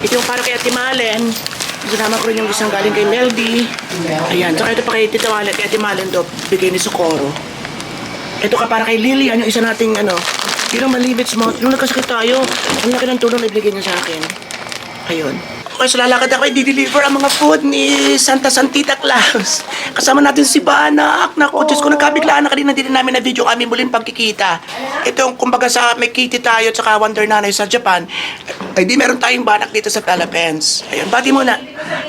Ito yung para kay Ate Malen. Sinama ko rin yung isang galing kay Meldy. Ayan. Tsaka ito pa kay Tita Malen, kay Ate Malen to, bigay ni Socorro. Ito ka para kay Lilian, yung isa nating ano, yun ang malibits mo. Nung nagkasakit tayo, ang laki ng tulong na ibigay niya sa akin. Ayun. Okay, so lalakad ako, i-deliver ang mga food ni Santa Santita Claus. Kasama natin si Banak. Naku, Diyos ko, nagkabiglaan na kanina din namin na video kami muling pagkikita. Ito, kumbaga sa may kitty tayo at saka Wonder Nanay sa Japan. Ay di meron tayong banak dito sa Philippines. Ayun, bati muna.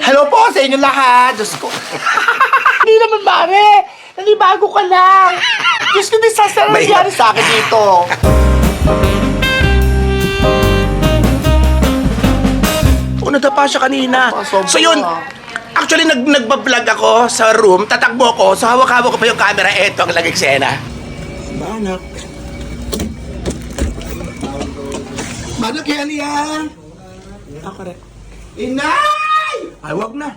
Hello po sa inyo lahat. Diyos ko. Hindi naman, mare. Nanibago ka lang. Diyos ko, disaster May- nangyari sa akin dito. O, nadapa siya kanina. Sobra. So yun, actually nag nagbablog ako sa room, tatakbo ko, so hawak-hawak ko pa yung camera, eto ang lagay eksena. Banak. Banak yan yan. Ah, correct. Inay! Ay, wag na.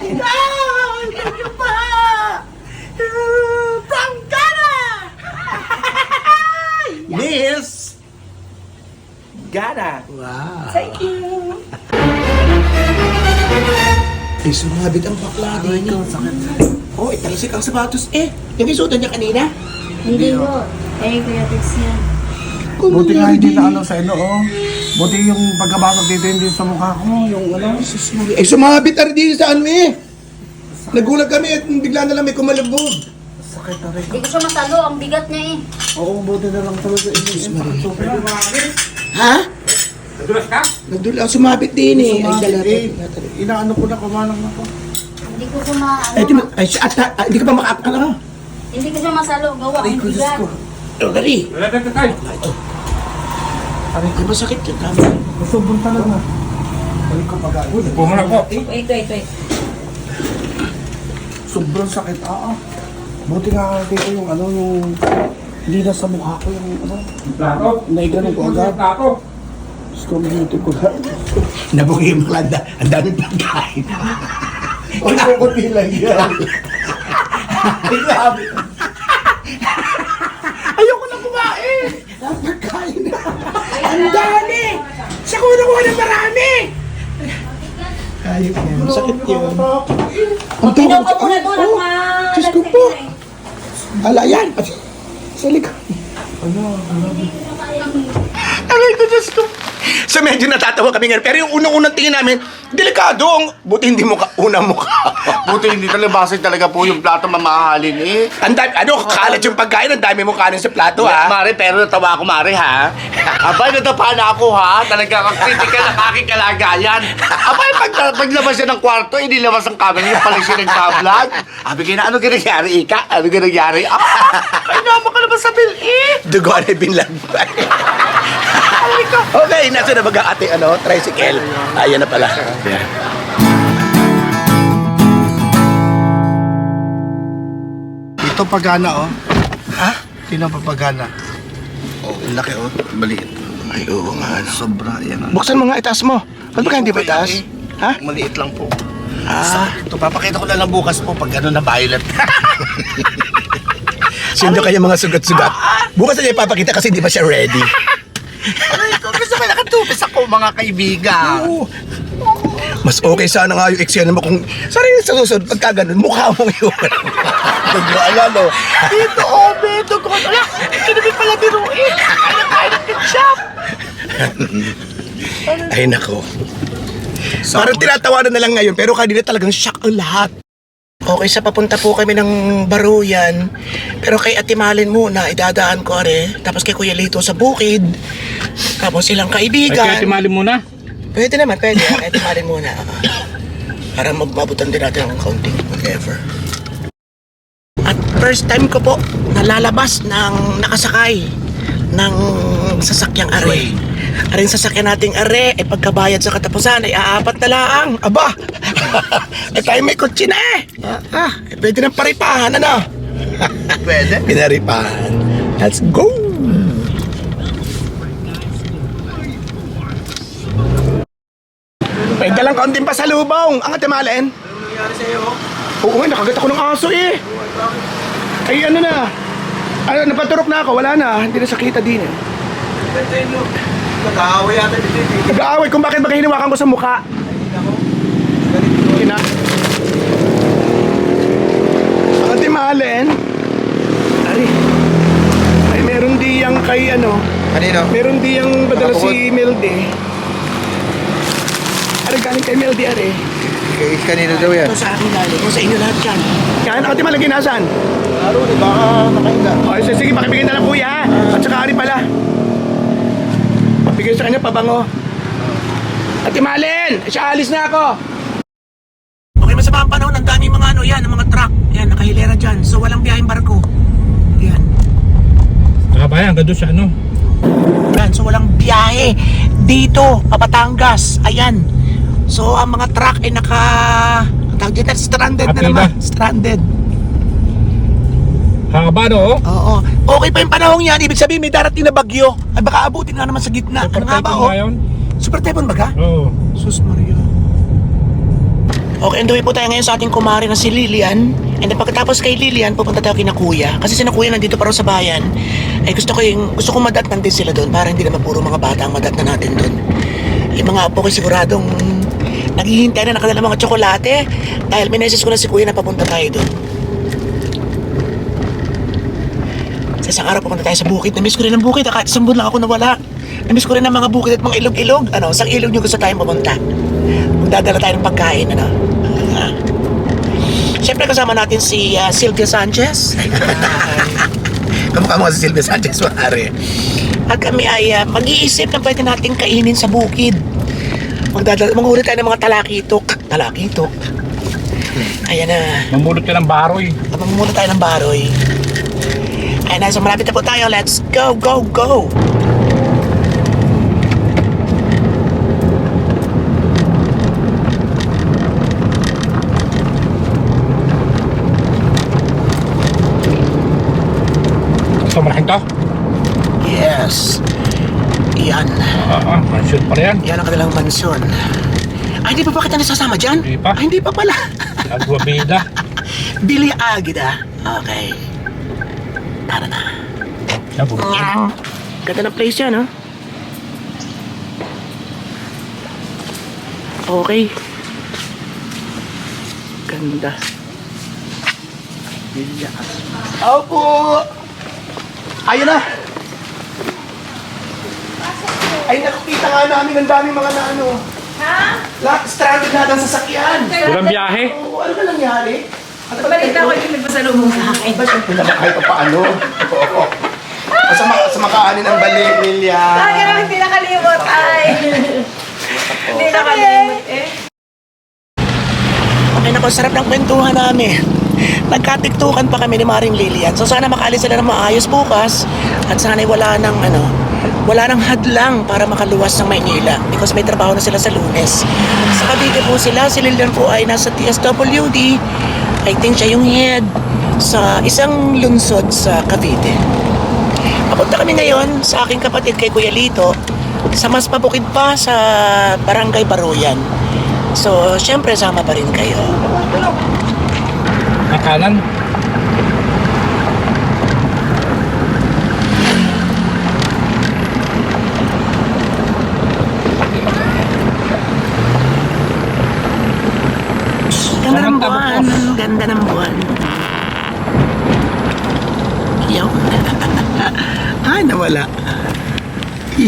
Inay! Ano ba? Prangkana! Miss! Gana. Wow. Thank you. Ay, sumabit ang bakla din. Oh, italasik ang sapatos. Eh, yung isutan niya kanina. Hindi ko. Eh, Kuya Tex yan. Buti nga hindi na ano sa ino, oh. Buti yung pagkabasag dito hindi sa mukha ko, yung ano. Eh, sumabit na rin dito sa ano eh. Nagulat kami at bigla na lang may kumalabog. Sakit na rin. Hindi ko siya masalo. Ang bigat niya eh. Oo, buti na lang talaga. Sobra. Ha? Nadulas ka? Nadulas. Sumabit din eh. Ay, dala Eh, inaano ko na, kumanang ako. Hindi ko siya ma... Ay, di, ay, si- at, at, hindi ka pa maka... Ano? hindi ko siya masalo. Gawa. Ang ko, bigat. ko. Oh, dali. Wala ka tayo. Ito. Aray ko, masakit yun. Tama. Sobrang talaga. Ay ko pag Pumuna po. Wait, wait, wait. Sobrang sakit, ah. ah. Buti nga dito yung ano, yung... Hindi na sa mukha ko yung ano. Plato. Naiganon ko agad. Plato. Diyos ko, minuto ko na. Nabugi mo lang. Ang daming pagkain. Ay, kukunti lang yan. Ay, grabe. Ayoko na kumain. Napagkain na. Ang dami. Siya ko nakuha ng marami. Ayok yan. Masakit yun. Ang tawag doon at Oh, ma... Diyos ko po. Ala yan. Sa likod. Aray ko, Diyos ko. So medyo natatawa kami ngayon. Pero yung unang-unang tingin namin, delikado. Ang buti hindi mo ka, unang mukha. Buti hindi talabasay talaga po yung plato mamahalin eh. Ang dami, ano, kakalat yung pagkain. Ang dami mo kanin sa plato, ha? Mare, pero natawa ako, Mare, ha? Abay, natapa na ako, ha? Talaga critical ang aking kalagayan. Abay, pag, paglabas siya ng kwarto, inilabas ang camera, yung pala siya nagtablog. Abi, kaya ano ginagawa, Ika? Ano ginagawa? Ah, ay, naman ka naman sa bil-eh. Dugo na binlagbay. Okay, nasa na baga ate, ano, tricycle. Ayan na pala. Yeah. Ito pagana, oh. Ha? Sino pa pagana? Oh, laki, oh. Maliit. Ay, oo nga. ano. Sobra, yan. Buksan mo nga itaas mo. Ba't ba hindi ba itaas? Ha? Maliit lang po. Ah, Ito, papakita ko na lang bukas po pag gano'n na violet. sino kayo mga sugat-sugat? Bukas na niya ipapakita kasi di pa siya ready. Nakatupis ako, mga kaibigan. Oo. Mas okay sana nga yung eksena mo kung sarili sa susunod, pagka ganun, mukha mo yun. Nag-aala, no? Dito, oh, beto ko. Ala, kinabi pala biruin. Kaya kaya ng ketchup. Ay, nako. Parang tinatawanan na lang ngayon, pero kanina talagang shock ang lahat. Okay, sa papunta po kami ng Baruyan. Pero kay Ate Malin muna, idadaan ko are. Tapos kay Kuya Lito sa bukid. Tapos silang Ay, kaibigan. kaya timali muna. Pwede naman, pwede. Kay Ate Malin muna. Para magbabutan din natin ng kaunting whatever. At first time ko po nalalabas ng nakasakay ng sasakyang are. Are yung sasakyan nating are, eh pagkabayad sa katapusan ay aapat na lang. Aba! eh tayo may kutsi na eh. Ah, eh, pwede nang paripahan, ano? Pwede. Pinaripahan. Let's go! Dalang kaunting pasalubong. Ang atimalen. Ano nangyari sa'yo? Oo nga, nakagat ako ng aso eh. Ay, ano na. Ano, napaturok na ako. Wala na. Hindi na sakita din eh. Nag-aaway yata dito. Nag-aaway kung bakit ba hinawakan ko sa mukha. Kina. Ate Malen. Ari. Ay, meron di yung kay ano. Kanino? Meron di yung badala Nakabukod. si Meldy. Galing kay Meldy, Ari. Kay kanino daw yan? Ito sa akin galing. Yung sa inyo lahat yan. Yan, Ate Malagi, nasaan? Laro, di baka nakahinga. O, sige, sige, pakibigyan na lang kuya. At saka Ari pala. Bigay sa kanya pabango. Ate Malen, siya alis na ako. Okay, masama ang panahon. Ang daming mga ano yan, ang mga truck. Yan, nakahilera dyan. So, walang biyaheng barko. Yan. Nakabayan, gando siya ano. Yan, so walang biyahe dito, Papatangas. Ayan. So, ang mga truck ay naka... Tawag dito, stranded na Apida. naman. Stranded. Haba no? Oo. Okay pa yung panahon yan. Ibig sabihin may darating na bagyo. Ay baka abutin nga naman sa gitna. Ano nga ba, oh? ngayon? Super Typhoon ba ka? Oo. Sus Maria. Okay, enjoy po tayo ngayon sa ating kumari na si Lilian. And then pagkatapos kay Lilian, pupunta tayo kina Kuya. Kasi si na Kuya nandito pa raw sa bayan. Ay gusto ko yung, gusto kong madatnan din sila doon para hindi naman puro mga bata ang madatnan natin doon. Yung mga apo ko siguradong naghihintay na nakadala mga tsokolate dahil minesis ko na si Kuya na papunta tayo doon. Sa isang araw pupunta tayo sa bukid. Namiss ko rin ang bukid. ah, Kahit isang buwan lang ako nawala. Namiss ko rin ang mga bukid at mga ilog-ilog. Ano, sa ilog nyo gusto tayong pumunta. Magdadala tayo ng pagkain, ano. Ah. Siyempre kasama natin si ah, Sylvia Sanchez. Kamukha mo si Sylvia Sanchez, maaari. At kami ay ah, mag-iisip na pwede natin kainin sa bukid. Magdadala, manghuli tayo ng mga talakitok. Talakitok. Ayan na. Mamulot ka ng baroy. Mamumuna tayo ng baroy. Ayun na, so malapit na po tayo. Let's go, go, go! Ito, malaking to. Yes. Yan. Oo, mansyon pala yan. Yan ang kanilang mansyon. Ay, hindi pa ba kita nasasama dyan? Hindi pa. Ay, hindi pa pala. Agwa bida. Billy Agida. Okay. Tara na. Nabulot ka. Ganda ng place yan, no? Okay. Ganda. Opo! Ayun na! Ay, nakikita nga namin ang daming mga na ano. Ha? Lahat stranded na ng sasakyan. Walang biyahe. Oo, ano ba nangyari? Ano ba Balita ko yung nagpasalubong sa akin. Ba siyempre naman kahit pa paano? Oo. Sa, ma- sa makaanin ang balik, Lilia. Lagi naman hindi nakalimot, ay. Hindi nakalimot eh. Okay, naku, sarap ng kwentuhan namin. Nagkatiktukan pa kami ni Maring Lilian. So sana makaalis sila ng maayos bukas at sana'y wala nang ano, wala nang hadlang para makaluwas ng Maynila because may trabaho na sila sa lunes. Sa Cavite po sila, si Lilian po ay nasa TSWD. I think siya yung head sa isang lunsod sa Cavite. Papunta kami ngayon sa aking kapatid kay Kuya Lito sa mas pabukid pa sa Barangay Baruyan. So, syempre sama pa rin kayo. Nakalan. Ganda ng Tama, tama buwan. Ganda ng buwan. Yun. Ay, nawala.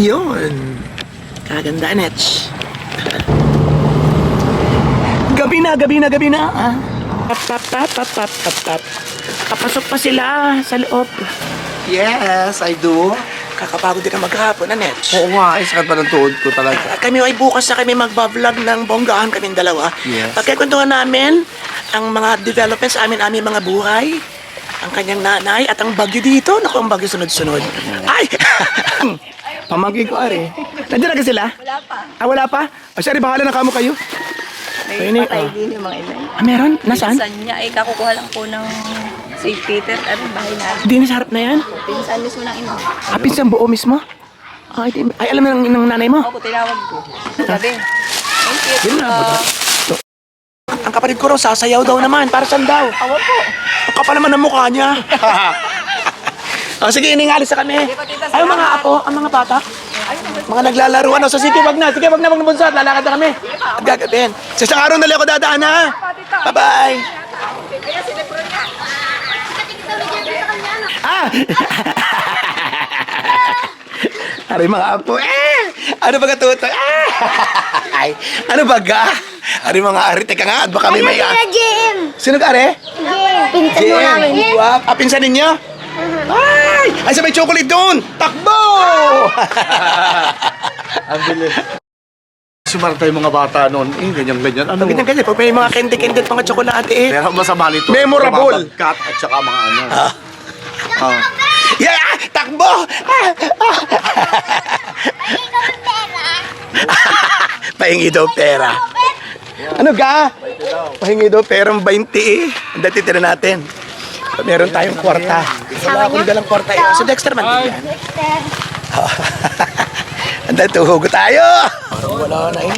Yun. Kaganda, Nets. Gabi na, gabi na, gabi na. Ah. Tap, tap, tap, tap, tap, tap, tap. Kapasok pa sila sa loob. Yes, I do. Kakapagod din na maghapon na, Nets. Oo nga, ay sakit pa ng tuhod ko talaga. At kami ay bukas na kami magbablog ng bonggaan kaming dalawa. Yes. Pagkikwentuhan namin ang mga developments amin aming mga buhay, ang kanyang nanay at ang bagyo dito. Naku, ang bagyo sunod-sunod. Ay! Pamangkin ko, Ari. Nandiyan na ka sila? Wala pa. Ah, wala pa? O, sorry, bahala na kamo kayo. May Ayun eh, patay oh. din yung mga inay. Ah, meron? Nasaan? Pinsan niya, ay kakukuha lang po ng St. Peter. Ano, bahay natin. Di na sa harap na yan? Pinsan mismo ng ina. Apis ang buo mismo? Ay, di- ay alam na ng, ng nanay mo? Ako, tinawag ko. Gabi. Thank you. Yun na, Uh, buta. Ang kapatid ko raw, sasayaw daw naman. Para saan daw? Awan po. Ang kapal naman ng mukha niya. o sige, iningalis sa kami. Ay, mga apo, ang mga bata. Mga naglalaro ano. So sige, wag na. Sige, wag na wag na bunso. At Lalakad na kami. At gagabihin. Sa isang araw na lang ako dadaan ha. Bye-bye. Ah! Aray mga apo. Eh! Ano ba katuto? Ah! Ay, ano ba ga? Aray mga ari. Teka nga, at baka may may... ah. Jim! Sino ka are? Pinsan mo namin. Wow. Ah, pinsan ninyo? Ay! Ay, sabay chocolate doon! Takbo! Ang bilis. Sumara tayo mga bata noon. Eh, ganyan-ganyan. Ano? Ganyan ganyan. Pag may mga candy-candy at mga tsokolate eh. Pero ang masama nito. Memorable. Cut at saka mga ano. Ah. Yeah! ah, Takbo! Ah, ah. Pahingi daw pera. Ano ga? Pahingi daw pera ng 20 eh. Ang dati tira natin. Meron tayong kwarta. Wala akong dalang kwarta eh. So Dexter man din yan. Ang dati hugo tayo. Wala na eh.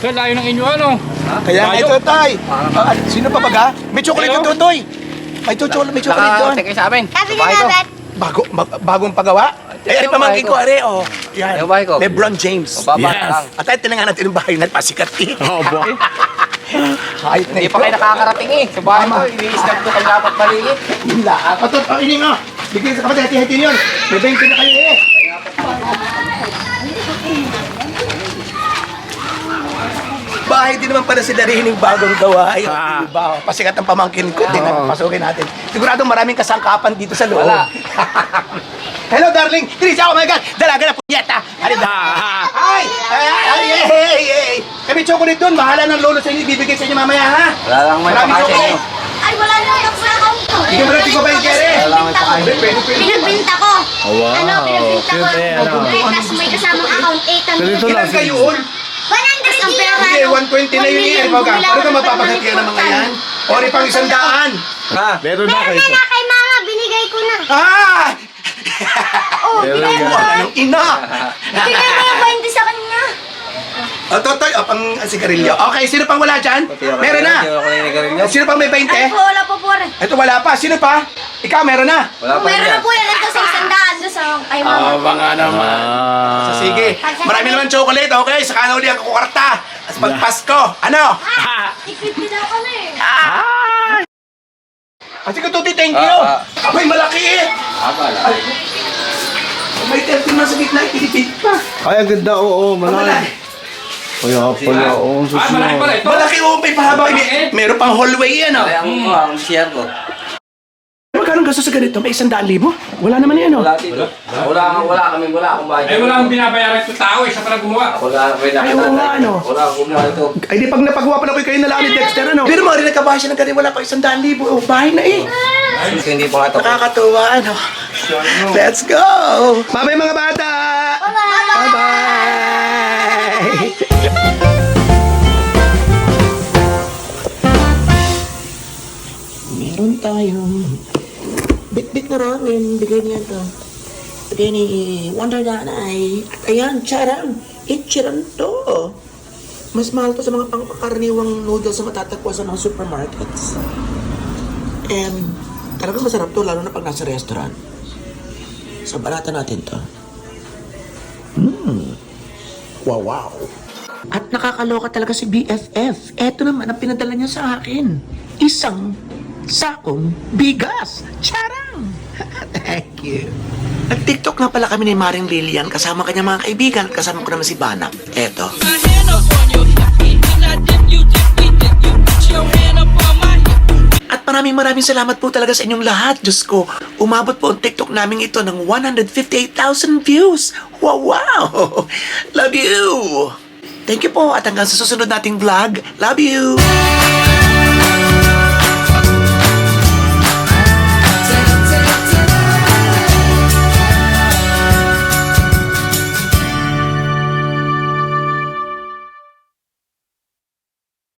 Kaya layo ng inyo ano? Kaya nga ito, Toy. Ah, sino pa ba ga? May chocolate yung Totoy. May chocolate, may chocolate doon. sa amin. Sabi na natin. Bago, ba- bagong pagawa? Eh, ay, pamangkin ko, are, oh. Yan. Yung bahay ko? Lebron James. Na lang. At tayo tinangan natin yung bahay na pasikat. Oh, ba? Kahit na Hindi ito. pa kayo nakakarating eh. Sa bahay ko, ini-snap ko kami dapat maliit. Lang. Patot, oh, ini nga. Bigyan sa kapatid, hati-hati yun. May 20 na kayo eh. Bahay din naman pala si Darihining bagong gawa. Ay, diba? Pasikat ang pamangkin ko. Din, pasukin natin. Siguradong maraming kasangkapan dito sa loob. Wala. Hello, darling. Trisha, oh my God. Dalaga na punyeta. Ano ba? Ay! Ay! Ay! Ay! Ay! Ay! Kami chocolate doon. Bahala ng lolo sa inyo. Ibibigay sa inyo mamaya, ha? Wala lang may Maraming pakain sa inyo. chocolate. Ay, wala na ako sa account ko. Hindi mo natin ko ba yung kere? Wala lang may pakain. Pwede, ko. wow. Ano, pinagbinta ko. Cute eh, ano? Ay, may kasamang account, 800. Ilan kayo, all? 100 ang pera. Hindi, 120 na yun eh. Ikaw ka. Ano ka mapapagat kaya ng mga yan? O, di pang isang daan. Ha? Meron na kayo. Meron na kay mama, binigay ko na. Ah! Oh, Meron binigay mo. Anong ina? Bigay mo yung 20 sa kanya. O, totoy, o, pang sigarilyo. Okay, sino pang wala dyan? Meron na. Hindi ako ninigarilyo. Sino pang may 20? Ay po, wala po po rin. Ito wala pa. Sino pa? Ikaw, meron na. Wala pa Meron na po yan. Ito sa isang daan. Doon sa kay mama. mga naman. Ah. So, sige. Marami naman chocolate, okay? Saka na uli ang kukwarta. At pag Pasko, ano? Ikipin na ako na eh. Ah, sige, Tuti, thank you. Ah, Abay, malaki eh. Ah, wala. Ay, may 30 man sa gitna, pa. Ay, ang ganda, oo, Malaki. malaki. Kaya pala, oo, Ah, malaki pala ito. Malaki oh, may pahaba. May, meron pang hallway yan, oh. Ay, ang ko, ang share ko. Magkano gasto sa ganito? May isang daan libo? Wala naman yan, oh. Wala dito. Wala, wala kami, wala akong bahay. Eh wala akong binabayaran sa tao eh, siya pala gumawa. Wala, wala. Ay, oo nga, ano? Wala akong gumawa ito. Ay, di pag napagawa pa na kayo na lang ni Dexter, ano? Pero mga rin nagkabahay siya ng ganito, wala pa isang daan libo. Oh, bahay na eh. Hindi pa nga ito. Nakakatuwa, ano? Let's go! Bye-bye mga bata! Na ramen. Bigay niya to. Bigay ni Wonder Nanay. At ayan, charang. Ichiran to. Mas mahal to sa mga pangkaraniwang noodles na matatagpuan sa mga supermarkets. And talagang masarap to, lalo na pag nasa restaurant. So, barata natin to. Mmm. Wow, wow. At nakakaloka talaga si BFF. Eto naman ang pinadala niya sa akin. Isang sakong bigas. Charang! Thank you. Nag-tiktok na pala kami ni Maring Lilian kasama kanya mga kaibigan. Kasama ko naman si Banap. Eto. At maraming maraming salamat po talaga sa inyong lahat. Diyos ko, umabot po ang TikTok namin ito ng 158,000 views. Wow, wow! Love you! Thank you po at hanggang sa susunod nating vlog. Love you!